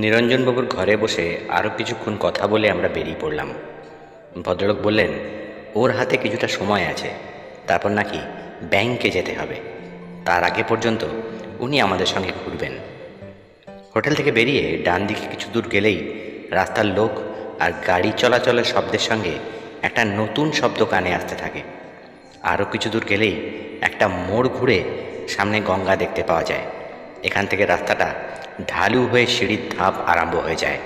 নিরঞ্জনবাবুর ঘরে বসে আরও কিছুক্ষণ কথা বলে আমরা বেরিয়ে পড়লাম। ভদ্রলোক বললেন, ওর হাতে কিছুটা সময় আছে। তারপর নাকি ব্যাংকে যেতে হবে। তার আগে পর্যন্ত উনি আমাদের সঙ্গে ঘুরবেন। হোটেল থেকে বেরিয়ে ডান দিকে কিছু দূর গেলেই রাস্তার লোক আর গাড়ি চলাচলের শব্দের সঙ্গে একটা নতুন শব্দ কানে আসতে থাকে। আরও কিছু দূর গেলেই একটা মোড় ঘুরে সামনে গঙ্গা দেখতে পাওয়া যায়। এখান থেকে রাস্তাটা ঢালু হয়ে সিঁড়ির ধাপ আরম্ভ হয়ে যায়।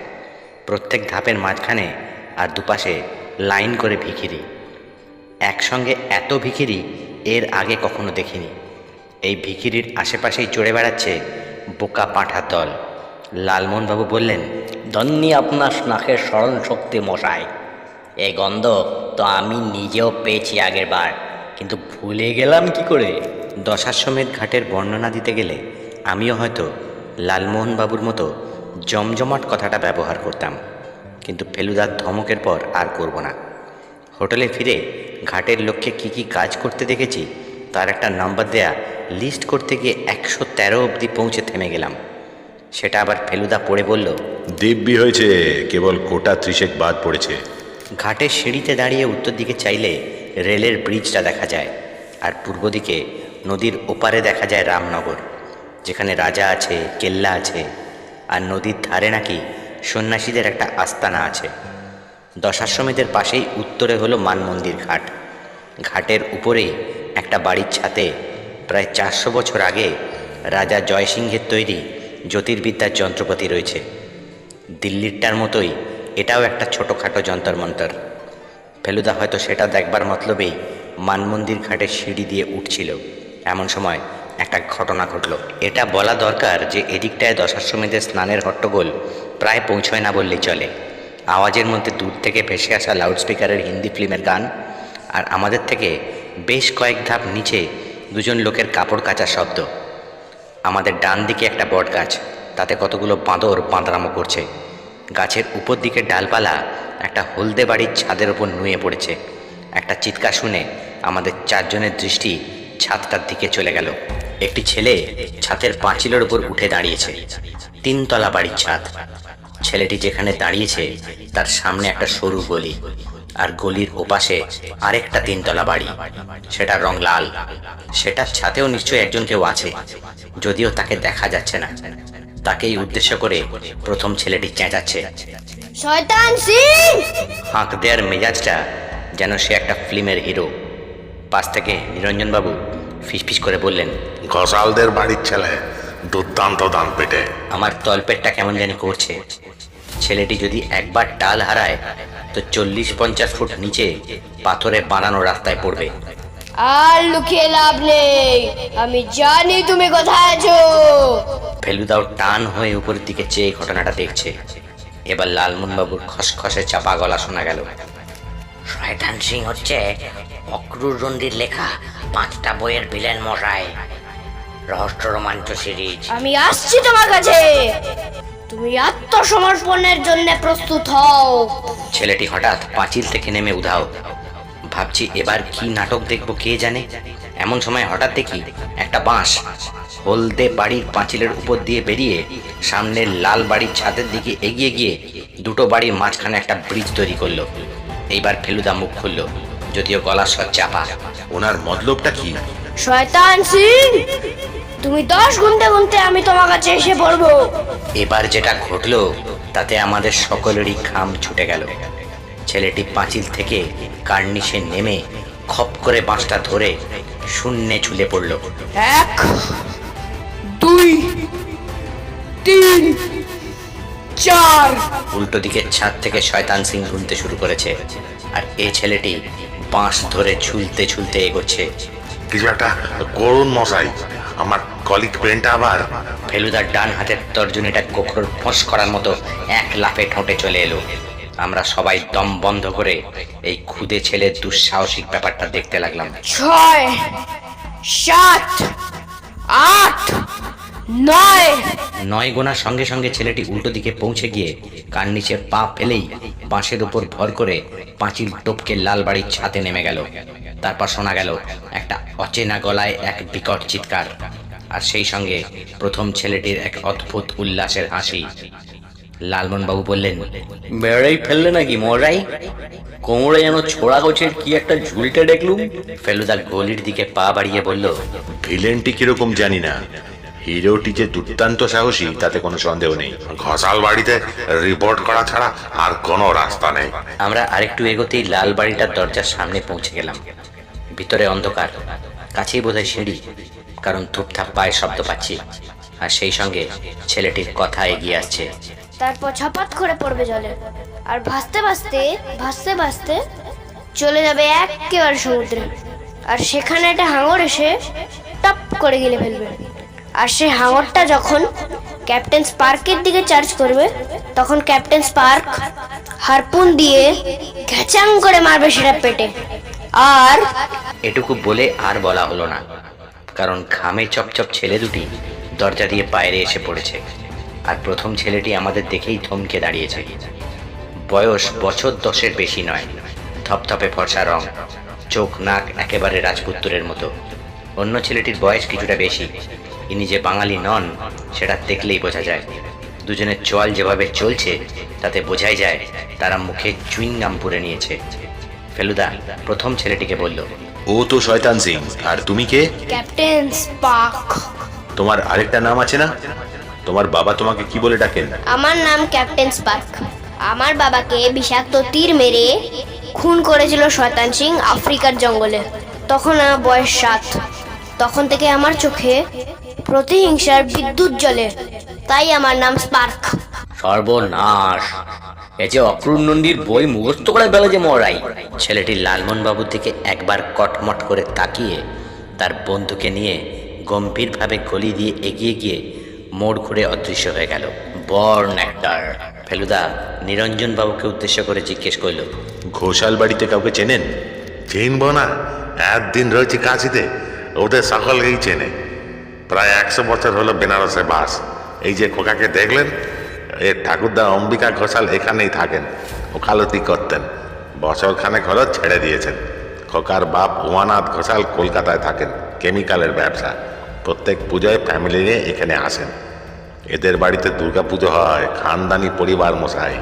প্রত্যেক ধাপের মাঝখানে আর দুপাশে লাইন করে ভিখিরি। একসঙ্গে এত ভিখিরি এর আগে কখনো দেখিনি। এই ভিখিরির আশেপাশেই চড়ে বেড়াচ্ছে বোকা পাঁঠার দল। লালমোহনবাবু বললেন ধন্যী আপনার নাকের স্মরণ শক্তি মশাই। এই গন্ধ তো আমি নিজেও পেয়েছি আগের বার। কিন্তু ভুলে গেলাম কি করে? দশাশ্বমেধ ঘাটের বর্ণনা দিতে গেলে আমিও হয়তো লালমোহনবাবুর মতো জমজমাট কথাটা ব্যবহার করতাম কিন্তু ফেলুদার ধমকের পর আর করব না। হোটেলে ফিরে ঘাটের লোককে কি কি কাজ করতে দেখেছি তার একটা নাম্বার দেয়া লিস্ট করতে গিয়ে একশো তেরো অবধি পৌঁছে থেমে গেলাম। সেটা আবার ফেলুদা পড়ে বলল দিব্যি হয়েছে কেবল কোটা ত্রিশেক বাদ পড়েছে। ঘাটের সিঁড়িতে দাঁড়িয়ে উত্তর দিকে চাইলে রেলের ব্রিজটা দেখা যায় আর পূর্ব দিকে নদীর ওপারে দেখা যায় রামনগর। যেখানে রাজা আছে, কেল্লা আছে, আর নদীর ধারে নাকি সন্ন্যাসীদের একটা আস্তানা আছে। দশাশ্রমীদের পাশেই উত্তরে হলো মান মন্দির ঘাট। ঘাটের উপরেই একটা বাড়ির ছাতে প্রায় চারশো বছর আগে রাজা জয়সিংহের তৈরি জ্যোতির্বিদ্যার যন্ত্রপাতি রয়েছে। দিল্লিরটার মতোই এটাও একটা ছোটোখাটো যন্তর মন্তর ফেলুদা হয়তো সেটা দেখবার মতলবেই মানমন্দির ঘাটে সিঁড়ি দিয়ে উঠছিল। এমন সময় একটা ঘটনা ঘটলো। এটা বলা দরকার যে এদিকটায় দশাশ্রমীদের স্নানের হট্টগোল প্রায় পৌঁছয় না বললেই চলে। আওয়াজের মধ্যে দূর থেকে ভেসে আসা লাউডস্পিকারের হিন্দি ফিল্মের গান আর আমাদের থেকে বেশ কয়েক ধাপ নিচে দুজন লোকের কাপড় কাচার শব্দ। আমাদের ডান দিকে একটা বট গাছ, তাতে কতগুলো বাঁদর বাঁদরামো করছে। গাছের উপর দিকে ডালপালা একটা হলদে বাড়ির ছাদের ওপর নুয়ে পড়েছে। একটা চিৎকার শুনে আমাদের চারজনের দৃষ্টি ছাদটার দিকে চলে গেল। একটি ছেলে ছাদের পাঁচিলের উপর উঠে দাঁড়িয়েছে তিনতলা বাড়ির ছাদ। ছেলেটি যেখানে দাঁড়িয়েছে তার সামনে একটা সরু গলি আর গলির ওপাশে আরেকটা তিনতলা বাড়ি। সেটার রং লাল। সেটার ছাতেও নিশ্চয়ই একজন কেউ আছে যদিও তাকে দেখা যাচ্ছে না। তাকেই উদ্দেশ্য করে প্রথম ছেলেটি চেঁচাচ্ছে। শয়তান সিং! হাঁক দেওয়ার মেজাজটা যেন সে একটা ফিল্মের হিরো। পাশ থেকে নিরঞ্জনবাবু ফিসফিস করে বললেন ঘসালদের বাড়ির ছেলে দুর্দান্ত দান পেটে। আমার তলপেটটা কেমন জানি করছে। ছেলেটি যদি একবার ডাল হারায় তো চল্লিশ পঞ্চাশ ফুট নিচে পাথরে বানানো রাস্তায় পড়বে। আর লুকিয়ে লাভ নেই। আমি জানি তুমি কোথায় আছো। ফেলুদাও টান হয়ে উপরের দিকে চেয়ে ঘটনাটা দেখছে। এবার লালমোহনবাবুর খসখসে চাপা গলা শোনা গেল। শয়তান সিং হচ্ছে অক্রুর রন্ডির লেখা। পাঁচটা বইয়ের ভিলেন মশাই। রহস্য রোমাঞ্চ সিরিজ। আমি আসছি তোমার কাছে। তুমি আত্মসমর্পণের জন্য প্রস্তুত হও। ছেলেটি হঠাৎ পাঁচিল থেকে নেমে উধাও। ভাবছি এবার কি নাটক দেখব কে জানে? এমন সময় হঠাৎ দেখি একটা বাঁশ হলদে বাড়ির পাঁচিলের উপর দিয়ে বেরিয়ে সামনের লাল বাড়ির ছাদের দিকে এগিয়ে গিয়ে দুটো বাড়ির মাঝখানে একটা ব্রিজ তৈরি করল। এইবার ফেলুদা মুখ খুললো। যদিও গলার স্বর চাপা। ওনার মতলবটা কি? শয়তান সিং! তুমি দশ গুনতে গুনতে আমি তোমার কাছে এসে পড়ব। এবার যেটা ঘটলো তাতে আমাদের সকলেরই খাম ছুটে গেল। ছেলেটি পাঁচিল থেকে কার্নিশে নেমে খপ করে বাঁশটা ধরে শূন্যে ঝুলে পড়ল। এক দুই তিন চার। উল্টো দিকের ছাদ থেকে শয়তান সিং গুনতে শুরু করেছে। আর এ ছেলেটি বাঁশ ধরে ঝুলতে ঝুলতে এগোচ্ছে। কিছু একটা করুন মশাই। আমার কলিক পেনটা আবার। ফেলুদার ডান হাতের তর্জনীটা গোখরোর ফস করার মতো এক লাফে ঠোঁটে চলে এলো। আমরা সবাই দম বন্ধ করে এই খুদে ছেলের দুঃসাহসিক ব্যাপারটা দেখতে লাগলাম। ছয় সাত আট নয়। নয় গোনার সঙ্গে সঙ্গে ছেলেটি উল্টো দিকে পৌঁছে গিয়ে কার নিচে পা ফেলেই বাঁশের উপর ভর করে পাঁচিল টপকে লাল বাড়ির ছাতে নেমে গেল। তারপর শোনা গেল একটা অচেনা গলায় এক বিকট চিৎকার। আর সেই সঙ্গে প্রথম ছেলেটির এক অদ্ভুত উল্লাসের হাসি। লালমনবাবু বললেন বেড়াই ফেললে নাকি মরাই? কোমরে যেন ছোড়া গোছের কি একটা ঝুলটে দেখলুম? ফেলুদা গলির দিকে পা বাড়িয়ে বলল ভিলেনটি কীরকম জানি না। হিরোটি যে দুর্দান্ত সাহসী তাতে কোনো সন্দেহ নেই। ঘষাল বাড়িতে রিপোর্ট করা ছাড়া আর কোনো রাস্তা নেই। আমরা আরেকটু এগোতেই লাল বাড়িটার দরজার সামনে পৌঁছে গেলাম। ভিতরে অন্ধকার কাছেই বোধহয় সিঁড়ি কারণ ধূপধাপ পায়ের শব্দ পাচ্ছি। আর সেই সঙ্গে ছেলেটির কথা এগিয়ে আসছে। তারপর ছপাত করে পড়বে জলে। আর ভাসতে ভাসতে ভাসতে ভাসতে চলে যাবে একেবারে সমুদ্রে। আর সেখানে একটা হাঙর এসে টপ করে গিলে ফেলবে। আর সেই হাঙরটা যখন ক্যাপ্টেন স্পার্কের দিকে চার্জ করবে, তখন ক্যাপ্টেন স্পার্ক হারপুন দিয়ে ঘ্যাচাং করে মারবে সেটা পেটে। আর এটুকু বলে আর বলা হলো না, কারণ ঘামে চপচপ ছেলে দুটি দরজা দিয়ে বাইরে এসে পড়েছে, আর প্রথম ছেলেটি আমাদের দেখেই থমকে দাঁড়িয়েছে। বয়স বছর দশের বেশি নয় থপথপে ফর্সা রং, চোখ নাক একেবারে রাজপুত্রের মতো। অন্য ছেলেটির বয়স কিছুটা বেশি ইনি যে বাঙালি নন সেটা দেখলেই বোঝা যায়। দুজনের চোয়াল যেভাবে চলছে তাতে বোঝাই যায় তারা মুখে চুইংগাম পুরে নিয়েছে। ফেলুদা প্রথম ছেলেটিকে বলল ও তো শয়তান সিং আর তুমি কে? Captain spark. তোমার আরেকটা নাম আছে না? তোমার বাবা তোমাকে কি বলে ডাকেন? আমার নাম ক্যাপ্টেন স্পার্ক। আমার বাবাকে বিষাক্ত তীর মেরে খুন করেছিল শয়তান সিং আফ্রিকার জঙ্গলে। তখন আমার বয়স সাত। তখন থেকে আমার চোখে প্রতিহিংসার বিদ্যুৎ জ্বলে। তাই আমার নাম স্পার্ক। সর্বনাশ। এ যে অক্রুর নন্দীর বই মুখস্থ করে বেলা যে মরাই ছেলেটি লালমন বাবুর দিকে একবার কটমট করে তাকিয়ে তার বন্ধুকে নিয়ে গম্ভীরভাবে গলি দিয়ে এগিয়ে গিয়ে মোড় ঘুরে অদৃশ্য হয়ে গেল। বর্ন একটার ফেলুদা নিরঞ্জন বাবুকে উদ্দেশ্য করে জিজ্ঞেস করল ঘোষাল বাড়িতে কাউকে চেনেন? চিনব না। একদিন রয়েছে কাশিতে। ওদের সকলকেই চেনে। প্রায় একশো বছর হলো বেনারসে বাস। এই যে খোকাকে দেখলেন এর ঠাকুরদা অম্বিকা ঘোষাল এখানেই থাকেন, ওকালতি করতেন। বছর খানেক হলো ছেড়ে দিয়েছেন। খোকার বাপ উমানাথ ঘোষাল কলকাতায় থাকেন, কেমিক্যালের ব্যবসা। প্রত্যেক পুজোয় ফ্যামিলি নিয়ে এখানে আসেন। এদের বাড়িতে দুর্গা পুজো হয়, খানদানি পরিবার মশাই।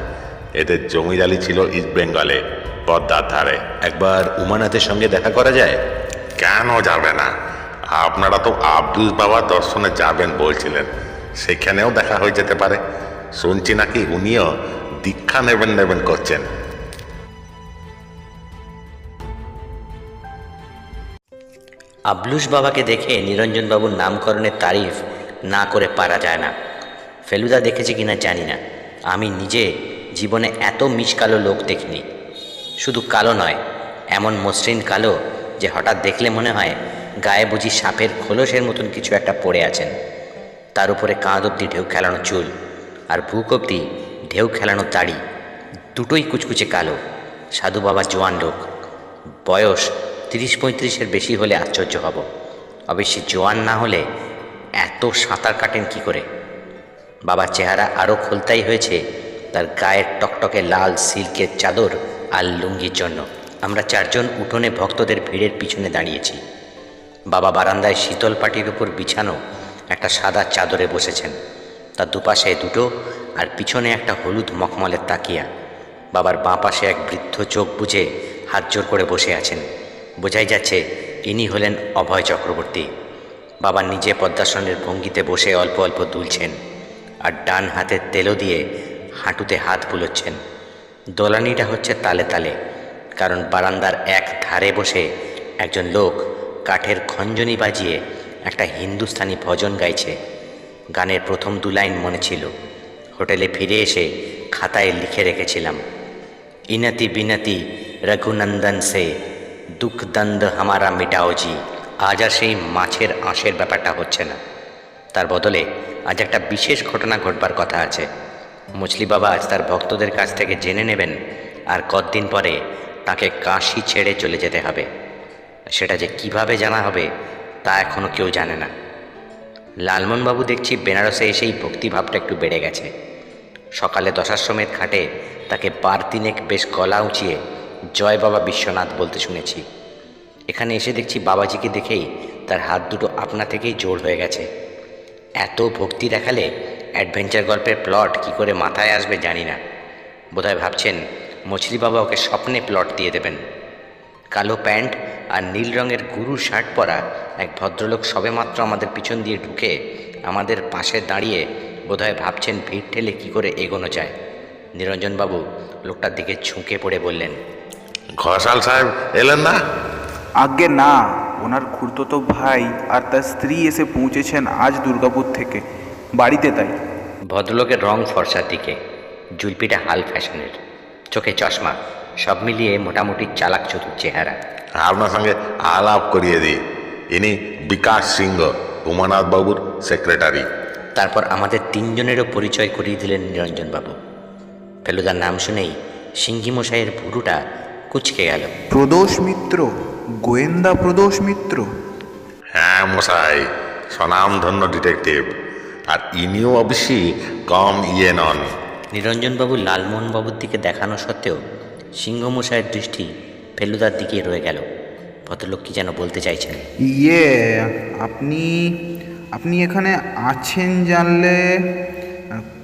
এদের জমিদালি ছিল ইস্ট বেঙ্গলে, পদ্মার ধারে। একবার উমানাথের সঙ্গে দেখা করা যায়? কেন যাবে না? আপনারা তো আব্দুল বাবা দর্শনে যাবেন বলছিলেন। সেখানেও দেখা হয়ে যেতে পারে। শুনছি নাকি উনিও দীক্ষা নেবেন নেবেন করছেন। আবলুস বাবাকে দেখে নিরঞ্জন বাবুর নামকরণের তারিফ না করে পারা যায় না। ফেলুদা দেখেছে কিনা জানি না। আমি নিজে জীবনে এত মিশকালো লোক দেখিনি। শুধু কালো নয়, এমন মসৃণ কালো যে হঠাৎ দেখলে মনে হয় গায়ে বুঝি সাপের খোলসের মতন কিছু একটা পড়ে আছেন। তার উপরে কাঁধ অব্দি ঢেউ খেলানো চুল আর বুক অব্দি ঢেউ খেলানো দাড়ি দুটোই কুচকুচে কালো, সাধু বাবা জোয়ান লোক। বয়স তিরিশ পঁয়ত্রিশের বেশি হলে আশ্চর্য হব। অবশ্যই জোয়ান না হলে এত সাঁতার কাটেন কি করে? বাবার চেহারা আরও খোলতাই হয়েছে, তার গায়ের টকটকে লাল সিল্কের চাদর আর লুঙ্গির জন্য। আমরা চারজন উঠোনে ভক্তদের ভিড়ের পিছনে দাঁড়িয়েছি। বাবা বারান্দায় শীতল পাটির উপর বিছানো একটা সাদা চাদরে বসেছেন। তার দুপাশে দুটো আর পিছনে একটা হলুদ মখমলের তাকিয়া। বাবার বাঁ পাশে এক বৃদ্ধ চোখ বুঝে হাত জোর করে বসে আছেন। বোঝাই যাচ্ছে ইনি হলেন অভয় চক্রবর্তী। বাবা নিজে পদ্মাসনের ভঙ্গিতে বসে অল্প অল্প দুলছেন আর ডান হাতে তেলো দিয়ে হাঁটুতে হাত বুলোচ্ছেন। দোলানিটা হচ্ছে তালে তালে, কারণ বারান্দার এক ধারে বসে একজন লোক কাঠের খঞ্জনি বাজিয়ে একটা হিন্দুস্তানি ভজন গাইছে। গানের প্রথম দু লাইন মনে ছিল। হোটেলে ফিরে এসে খাতায় লিখে রেখেছিলাম, ইনতি বিনতি রঘুনন্দন সে, দুঃখ দন্দ হামারা মিটাওজি আজ আর সেই মাছের আঁশের ব্যাপারটা হচ্ছে না। তার বদলে আজ একটা বিশেষ ঘটনা ঘটবার কথা আছে। মুচলি বাবা আজ তার ভক্তদের কাছ থেকে জেনে নেবেন আর কতদিন পরে তাকে কাশি ছেড়ে চলে যেতে হবে। সেটা যে কীভাবে জানা হবে, তা এখনও কেউ জানে না। লালমনবাবু দেখছি বেনারসে এসেই ভক্তিভাবটা একটু বেড়ে গেছে। সকালে দশাশ্রমের ঘাটে তাকে বার তিনেক বেশ গলা উঁচিয়ে জয় বাবা বিশ্বনাথ বলতে শুনেছি। এখানে এসে দেখছি বাবাজিকে দেখেই তার হাত দুটো আপনা থেকেই জোর হয়ে গেছে। এত ভক্তি দেখালে অ্যাডভেঞ্চার গল্পের প্লট কি করে মাথায় আসবে জানি না। বোধহয় ভাবছেন মছলি বাবা ওকে স্বপ্নে প্লট দিয়ে দেবেন। কালো প্যান্ট আর নীল রঙের গুরু শার্ট পরা এক ভদ্রলোক সবেমাত্র আমাদের পিছন দিয়ে ঢুকে আমাদের পাশে দাঁড়িয়ে বোধহয় ভাবছেন ভিড় ঠেলে কী করে এগোনো যায়? নিরঞ্জনবাবু লোকটার দিকে ঝুঁকে পড়ে বললেন ঘোষাল সাহেব এলেন না? আজ্ঞে না ওনার খুড়তো ভাই আর তার স্ত্রী এসে পৌঁছেছেন আজ দুর্গাপুর থেকে বাড়িতে তাই। ভদ্রলোকের রং ফর্সার দিকে জুলপিটা হাল ফ্যাশনের চোখে চশমা সব মিলিয়ে মোটামুটি চালাক চতুর চেহারা। আপনার সঙ্গে আলাপ করিয়ে দিই। ইনি বিকাশ সিংহ উমানাথ বাবুর সেক্রেটারি তারপর আমাদের তিনজনেরও পরিচয় করিয়ে দিলেন নিরঞ্জনবাবু। ফেলুদার নাম শুনেই সিংহি মশাইয়ের ভুরুটা কুচকে গেল। প্রদোষ মিত্র গোয়েন্দা প্রদোষ মিত্র। হ্যাঁ মশাই স্বনামধন্য ডিটেকটিভ আর ইনিও অবশ্যই কম ইয়ে নন। নিরঞ্জনবাবু লালমোহনবাবুর দিকে দেখানো সত্ত্বেও সিংহ মশাইয়ের দৃষ্টি ফেলুদার দিকে রয়ে গেল। ভদ্রলোক কি যেন বলতে চাইছেন। ইয়ে আপনি আপনি এখানে আছেন জানলে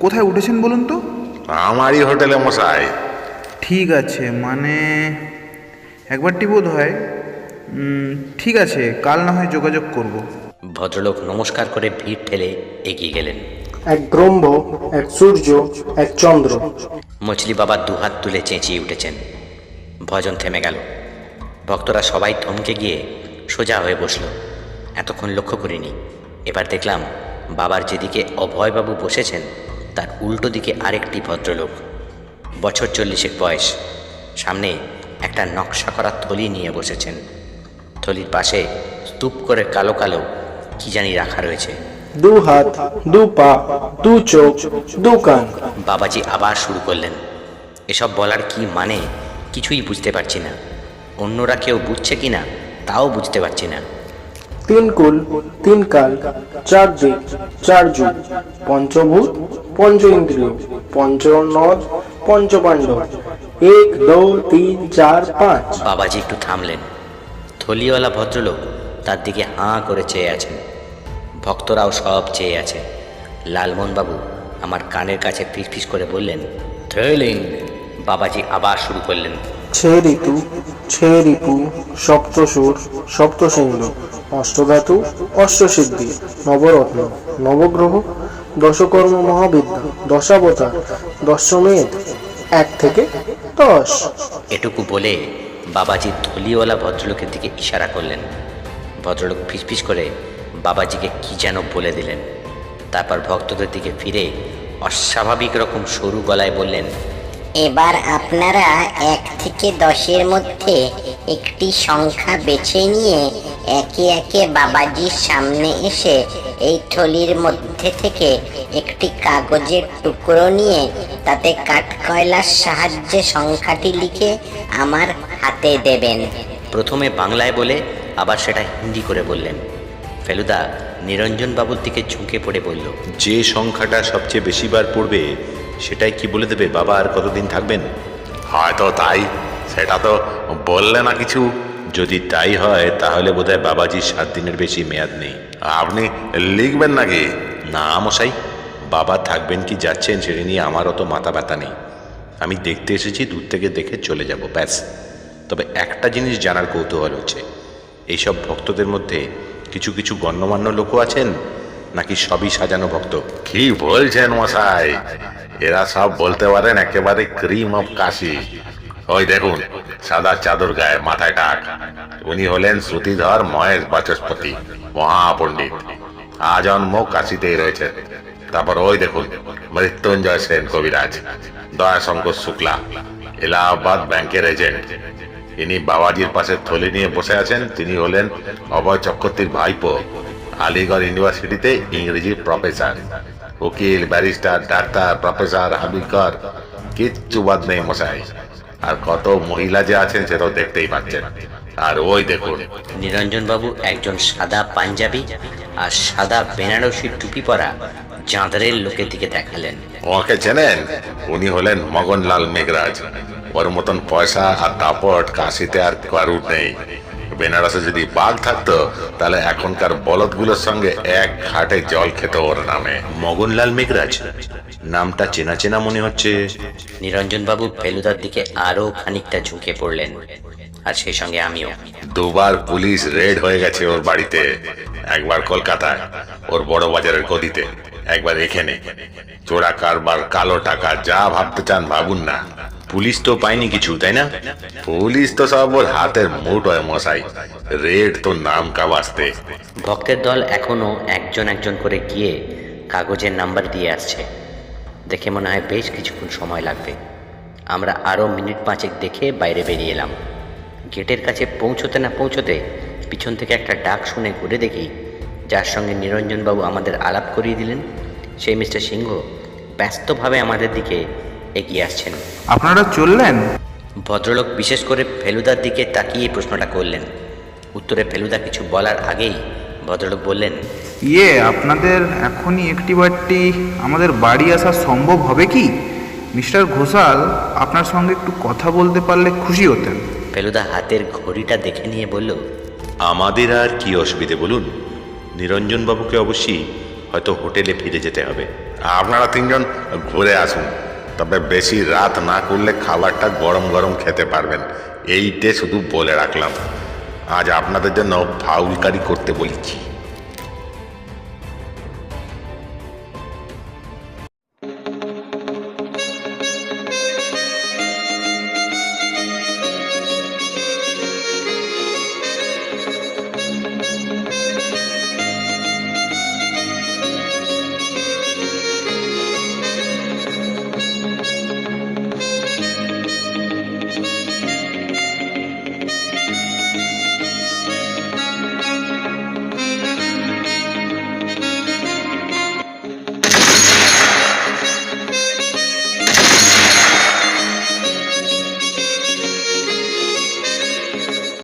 কোথায় উঠেছেন বলুন তো? আমারই হোটেলে মশাই। ঠিক আছে মানে একবারটি বোধ হয়। ঠিক আছে কাল না হয় যোগাযোগ করব। ভদ্রলোক নমস্কার করে ভিড় ঠেলে এগিয়ে গেলেন। এক ব্রহ্ম এক সূর্য, এক চন্দ্র। মছলি বাবা দুহাত তুলে চেঁচিয়ে উঠেছেন। ভজন থেমে গেল। ভক্তরা সবাই থমকে গিয়ে সোজা হয়ে বসল। এতক্ষণ লক্ষ্য করিনি। এবার দেখলাম বাবার যেদিকে অভয়বাবু বসেছেন, তার উল্টো দিকে আরেকটি ভদ্রলোক। বছর চল্লিশের বয়স। সামনে একটা নকশা করা থলি নিয়ে বসেছেন। থলির পাশে স্তূপ করে কালো কালো কি জানি রাখা রয়েছে। দু হাত দু পা দু চোখ দু কান। বাবাজি আবার শুরু করলেন। এসব বলার কি মানে? কিছুই বুঝতে পারছি না। অন্যরা কেউ বুঝছে কি না তাও বুঝতে পারছি না। তিন কুল তিন কাল চার দিক চার যুগ। পঞ্চভূত পঞ্চ ইন্দ্রিয় পঞ্চনদ পঞ্চপাণ্ডব। এক দো তিন চার পাঁচ। বাবাজি একটু থামলেন। থলিওয়ালা ভদ্রলোক তার দিকে হাঁ করে চেয়ে আছেন। ভক্তরাও সব চেয়ে আছে। লালমোহনবাবু আমার কানের কাছে ফিস করে বললেন থ্রেলিং বাবাজি আবার শুরু করলেন। ছে ঋতু ছে রিপু সপ্তসুর সপ্তসিন্ধু অষ্টধাতু অষ্টসিদ্ধি নবরত্ন নবগ্রহ দশকর্ম মহাবিদ্যা দশাবতার দশমেধ এক থেকে দশ। এটুকু বলে বাবাজি থলিওয়ালা ভদ্রলোকের দিকে ইশারা করলেন। ভদ্রলোক ফিসফিস করে বাবাজিকে কি যেন বলে দিলেন। তারপর ভক্তদের দিকে ফিরে অস্বাভাবিক রকম সরু গলায় বললেন এবার আপনারা এক থেকে দশের মধ্যে একটি সংখ্যা বেছে নিয়ে একে একে বাবাজির সামনে এসে এই থলির মধ্যে থেকে একটি কাগজের টুকরো নিয়ে তাতে কাঠকয়লার সাহায্যে সংখ্যাটি লিখে আমার হাতে দেবেন। প্রথমে বাংলায় বলে আবার সেটা হিন্দি করে বললেন। ফেলুদা নিরঞ্জন বাবুর দিকে ঝুঁকে পড়ে বলল যে সংখ্যাটা সবচেয়ে বেশিবার পড়বে সেটাই কি বলে দেবে? বাবা আর কতদিন থাকবেন? হয়তো তাই সেটা তো বললে না কিছু। যদি তাই হয় তাহলে বোধহয় বাবাজির সাত দিনের বেশি মেয়াদ নেই। আপনি লিখবেন নাকি? না মশাই বাবা থাকবেন কি যাচ্ছেন সেটা নিয়ে আমার অত মাথা ব্যথা নেই। আমি দেখতে এসেছি দূর থেকে দেখে চলে যাব ব্যাস। তবে একটা জিনিস জানার কৌতূহল হচ্ছে। এইসব ভক্তদের মধ্যে কিছু কিছু গণ্যমান্য লোকও আছেন, নাকি সবই সাজানো ভক্ত? কি বলছেন মশাই? এরা সব বলতে পারেন একেবারে ক্রিম অফ কাশি। ওই দেখুন, সাদা চাদর গায়ে মাথায় টাক। উনি হলেন শ্রুতিধর মহেশ বাচস্পতি, মহাপণ্ডিত। আজন্ম কাশিতেই রয়েছে তারপর ওই দেখুন, মৃত্যুঞ্জয় সেন কবিরাজ, দয়াশঙ্কর শুক্লা, এলাহাবাদ ব্যাংকের এজেন্ট। ইনি বাবাজির পাশে থলি নিয়ে বসে আছেন। তিনি হলেন অভয় চক্রবর্তীর ভাইপো আলিগড় ইউনিভার্সিটিতে ইংরেজি প্রফেসর। উকিল ব্যারিস্টার ডাক্তার প্রফেসর হাবিকর কিচ্ছু বাদ নেই মশাই। আর কত মহিলা যে আছেন সে তো দেখতেই পাচ্ছেন। আর ওই দেখুন। নিরঞ্জনবাবু একজন সাদা পাঞ্জাবি আর সাদা বেনারসি টুপি পরা চাঁদরের লোকের দিকে দেখালেন। ওকে চেনেন? উনি হলেন মগনলাল মেঘরাজ। ওর মতন পয়সা আর দাপট কাশিতে আর কারুর নেই। বেনারসে যদি বাঘ থাকতো তাহলে এখনকার বলদগুলোর সঙ্গে এক ঘাটে জল খেত ওর নামে। মগনলাল মেঘরাজ নামটা চেনা চেনা মনে হচ্ছে। নিরঞ্জন বাবু ফেলুদার দিকে আরও খানিকটা ঝুঁকে পড়লেন আর সেই সঙ্গে আমিও। দুবার পুলিশ রেড হয়ে গেছে ওর বাড়িতে একবার কলকাতায় ওর বড় বাজারের গদিতে। একবার এখানে। চোরা কারবার কালো টাকা যা ভাবতে চান ভাবুন না। পুলিশ তো পায়নি কিছু, তাই না? পুলিশ তো সব ওর হাতের মুঠোয় মশাই। রেড তো নাম কা বাস্তে ভক্তের দল এখনও একজন একজন করে গিয়ে কাগজের নাম্বার দিয়ে আসছে। দেখে মনে হয় বেশ কিছুক্ষণ সময় লাগবে। আমরা আরও মিনিট পাঁচেক দেখে বাইরে বেরিয়ে এলাম। গেটের কাছে পৌঁছতে না পৌঁছতে পিছন থেকে একটা ডাক শুনে ঘুরে দেখি, যার সঙ্গে নিরঞ্জনবাবু আমাদের আলাপ করিয়ে দিলেন। সেই মিস্টার সিংহ ব্যস্তভাবে আমাদের দিকে এগিয়ে আসছেন। আপনারা চললেন? ভদ্রলোক বিশেষ করে ফেলুদার দিকে তাকিয়ে প্রশ্নটা করলেন। উত্তরে ফেলুদা কিছু বলার আগেই ভদ্রলোক বললেন ইয়ে আপনাদের এখনই একটি বারটি আমাদের বাড়ি আসা সম্ভব হবে কি? মিস্টার ঘোষাল আপনার সঙ্গে একটু কথা বলতে পারলে খুশি হতেন। ফেলুদা হাতের ঘড়িটা দেখে নিয়ে বলল আমাদের আর কি অসুবিধে বলুন? নিরঞ্জন বাবুকে অবশ্যই হয়তো হোটেলে ফিরে যেতে হবে। আপনারা তিনজন ঘুরে আসুন। তবে বেশি রাত না করলে খাবারটা গরম গরম খেতে পারবেন। এইটে শুধু বলে রাখলাম। আজ আপনাদের জন্য ফাউলকারি করতে বলেছি।